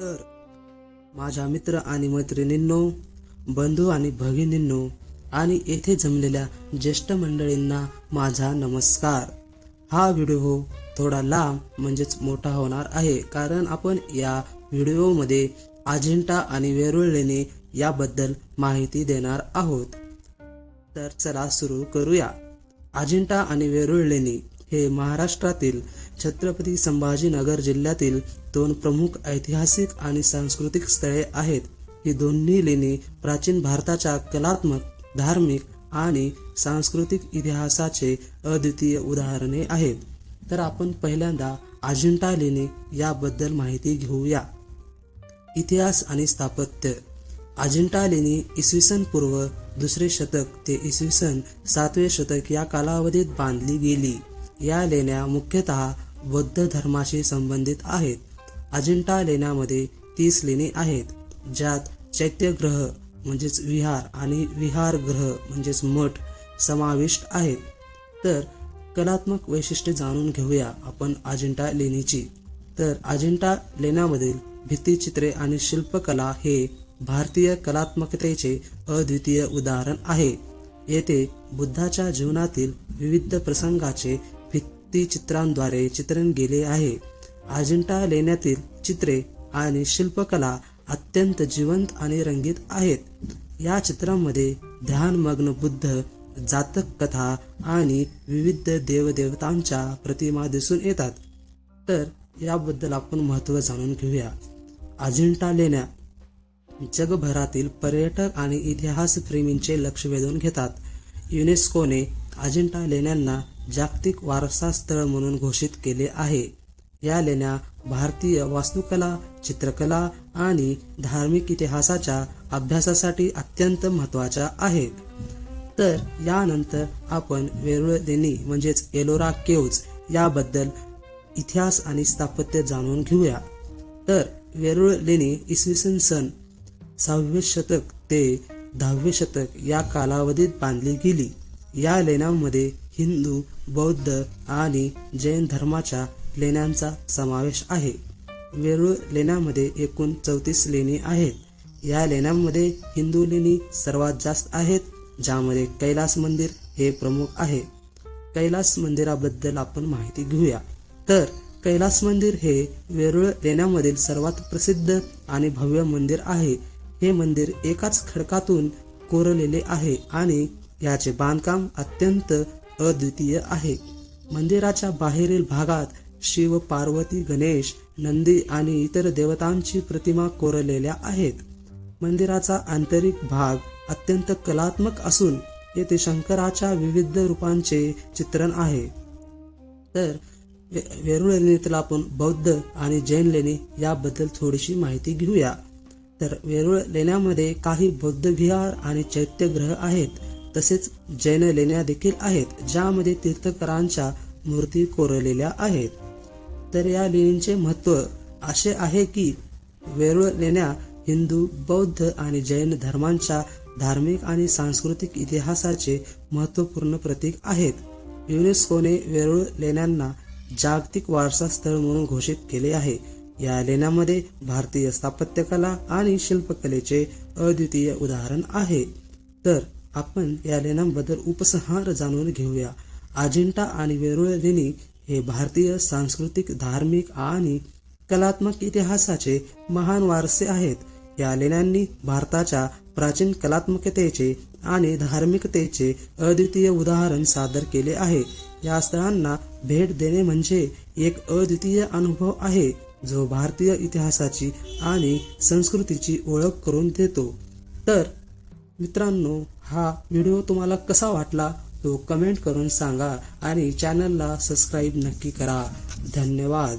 तर माझ्या मित्र आणि मैत्रिणींनो बंधू आणि भगिनींनो आणि येथे जमलेल्या ज्येष्ठ मंडळींना माझा नमस्कार. हा व्हिडिओ थोडा लांब म्हणजेच मोठा होणार आहे कारण आपण या व्हिडिओमध्ये अजिंठा आणि वेरूळ लेणी याबद्दल माहिती देणार आहोत. तर चला सुरू करूया. अजिंठा आणि वेरूळ लेणी हे महाराष्ट्रातील छत्रपती संभाजीनगर जिल्ह्यातील दोन प्रमुख ऐतिहासिक आणि सांस्कृतिक स्थळे आहेत. ही दोन्ही लेणी प्राचीन भारताच्या कलात्मक धार्मिक आणि सांस्कृतिक इतिहासाचे अद्वितीय उदाहरणे आहेत. तर आपण पहिल्यांदा अजिंठा लेणी याबद्दल माहिती घेऊया. इतिहास आणि स्थापत्य. अजिंठा लेणी इसवी सन पूर्व दुसरे शतक ते इसवी सन सातवे शतक या कालावधीत बांधली गेली. या लेण्या मुख्यतः बौद्ध धर्माशी संबंधित आहेत. अजिंठा लेण्यामध्ये तीस लेणी आहेत ज्यात चैत्यग्रह म्हणजेच विहार आणि विहार ग्रह म्हणजेच मठ समाविष्ट आहेत. तर कलात्मक वैशिष्ट्ये जाणून घेऊया आपण अजिंठा लेणीची. तर अजिंठा लेण्यामधील भित्तिचित्रे आणि शिल्पकला हे भारतीय कलात्मकतेचे अद्वितीय उदाहरण आहे. येथे बुद्धाच्या जीवनातील विविध प्रसंगाचे भित्तिचित्रांद्वारे चित्रण गेले आहे. अजिंठा लेण्यातील चित्रे आणि शिल्पकला अत्यंत जिवंत आणि रंगीत आहेत. या चित्रांमध्ये ध्यानमग्न बुद्ध जातक कथा आणि विविध देवदेवतांच्या प्रतिमा दिसून येतात. तर याबद्दल आपण महत्त्व जाणून घेऊया. अजिंठा लेण्या जगभरातील पर्यटक आणि इतिहासप्रेमींचे लक्ष वेधून घेतात. युनेस्कोने अजिंठा लेण्यांना जागतिक वारसा स्थळ म्हणून घोषित केले आहे. या लेण्या भारतीय वास्तुकला चित्रकला आणि धार्मिक इतिहासाच्या अभ्यासासाठी अत्यंत महत्त्वाच्या आहेत. तर यानंतर आपण वेरूळ लेणी म्हणजेच एलोरा केव्ज याबद्दल इतिहास आणि स्थापत्य जाणून घेऊया. तर वेरूळ लेणी इसवी सन सन सहावे शतक ते दहावे शतक या कालावधीत बांधली गेली. या लेण्यांमध्ये हिंदू बौद्ध आणि जैन धर्माच्या लेण्यांचा समावेश आहे. वेरूळ लेण्यांमध्ये एकूण चौतीस लेणी आहेत. या लेण्यांमध्ये हिंदू लेणी सर्वात जास्त आहेत ज्यामध्ये कैलास मंदिर हे प्रमुख आहे. कैलास मंदिराबद्दल आपण माहिती घेऊया. तर कैलास मंदिर हे वेरूळ लेण्यामधील सर्वात प्रसिद्ध आणि भव्य मंदिर आहे. हे मंदिर एकाच खडकातून कोरलेले आहे आणि याचे बांधकाम अत्यंत अद्वितीय आहे. मंदिराच्या बाहेरील भागात शिव पार्वती गणेश नंदी आणि इतर देवतांची प्रतिमा कोरलेल्या आहेत. मंदिराचा आंतरिक भाग अत्यंत कलात्मक असून येथे शंकराच्या विविध रूपांचे चित्रण आहे. तर वे- वेरूळ लेणीतील आपण बौद्ध आणि जैन लेणी याबद्दल थोडीशी माहिती घेऊया. तर वेरूळ लेण्यामध्ये काही बौद्ध विहार आणि चैत्यग्रह आहेत. तसेच जैन लेण्या देखील आहेत ज्यामध्ये तीर्थकरांच्या मूर्ती कोरलेल्या आहेत. तर या लेणींचे महत्त्व असे आहे की वेरूळ लेण्या हिंदू बौद्ध आणि जैन धर्मांच्या धार्मिक आणि सांस्कृतिक इतिहासाचे महत्त्वपूर्ण प्रतीक आहेत. युनेस्कोने वेरूळ लेण्यांना जागतिक वारसा स्थळ म्हणून घोषित केले आहे. या लेण्यामध्ये भारतीय स्थापत्यकला आणि शिल्पकलेचे अद्वितीय उदाहरण आहे. तर आपण या लेण्यांबद्दल उपसंहार जाणून घेऊया. अजिंठा आणि वेरूळ लेणी हे भारतीय सांस्कृतिक धार्मिक आणि कलात्मक इतिहासाचे महान वारसे आहेत. या लेण्यांनी भारताच्या प्राचीन कलात्मकतेचे आणि धार्मिकतेचे अद्वितीय उदाहरण सादर केले आहे. या स्थळांना भेट देणे म्हणजे एक अद्वितीय अनुभव आहे जो भारतीय इतिहासाची आणि संस्कृतीची ओळख करून देतो. तर मित्रांनो हा व्हिडिओ तुम्हाला कसा वाटला? तो कमेंट करून सांगा आणि चॅनलला सबस्क्राईब नक्की करा. धन्यवाद.